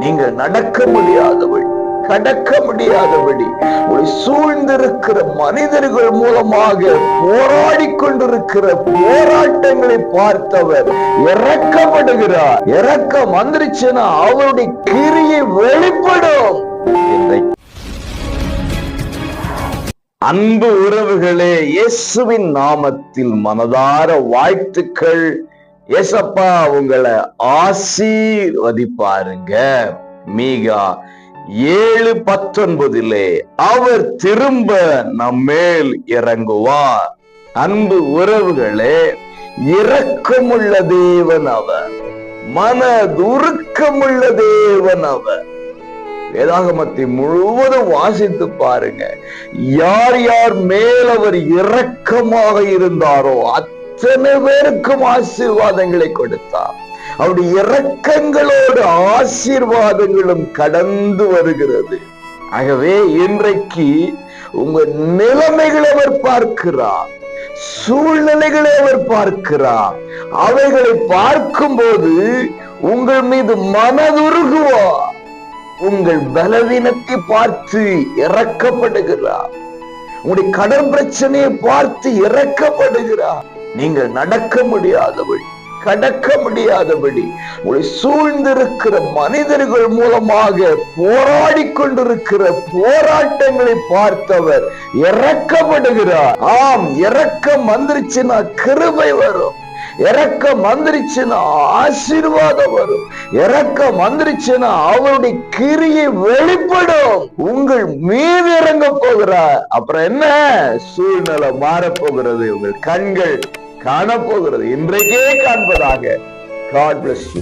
நீங்க நடக்க முடியாதவள் கடக்க முடியாதபடி உங்களை சூழ்ந்திருக்கிற மனிதர்கள் மூலமாக போராடி கொண்டிருக்கிற போராட்டங்களை பார்த்தவர் இறக்கப்படுகிறார். இறக்கம் வந்துருச்சுன்னா அவருடைய கிரியை வெளிப்படும். அன்பு உறவுகளே இயேசுவின் நாமத்தில் மனதார வாழ்த்துக்கள். ஏசப்பா உங்களை ஆசீர்வதிப்பாருங்க. மீகா ஏழு பத்தொன்பதிலே அவர் திரும்ப நம்மேல் இறங்குவார். அன்பு உறவுகளே இரக்கமுள்ள தேவன் அவர் மனதுருக்கமுள்ள தேவன் அவர். வேதாகமத்தை முழுவதும் வாசித்து பாருங்க. யார் யார் மேல் அவர் இரக்கமாக இருந்தாரோ எத்தனை பேருக்கும் ஆசீர்வாதங்களை கொடுத்தார் அவருடைய இரக்கங்களோடு ஆசீர்வாதங்களும் கடந்து வருகிறது. ஆகவே இன்றைக்கு உங்க நிலைமைகளை அவர் பார்க்கிறார். சூழ்நிலைகளை அவர் பார்க்கிறார். அவைகளை பார்க்கும்போது உங்கள் மீது மனதுருகுவார். உங்கள் பலவீனத்தை பார்த்து இறக்கப்படுகிறார் உங்களுடைய கடன் பிரச்சனையை பார்த்து இறக்கப்படுகிறார் நீங்கள் நடக்க முடியாதபடி கடக்க முடியாதபடி உங்களை சூழ்ந்திருக்கிற மனிதர்கள் மூலமாக போராடி கொண்டிருக்கிற போராட்டங்களை பார்த்தவர் இறக்கப்படுகிறார். ஆம் இறக்கம் வந்துருச்சுன்னா கிருபை வரும். இறக்கம் வந்துருச்சுன்னா ஆசீர்வாதம் வரும். இறக்கம் வந்துருச்சுன்னா அவருடைய கிரியை வெளிப்படும். உங்கள் மீது இறங்க போகிறார். அப்புறம் என்ன? சூழ்நிலை மாறப்போகிறது உங்கள் கண்கள் காணப்போகிறது. இன்றைக்கே காண்பதாக. God bless you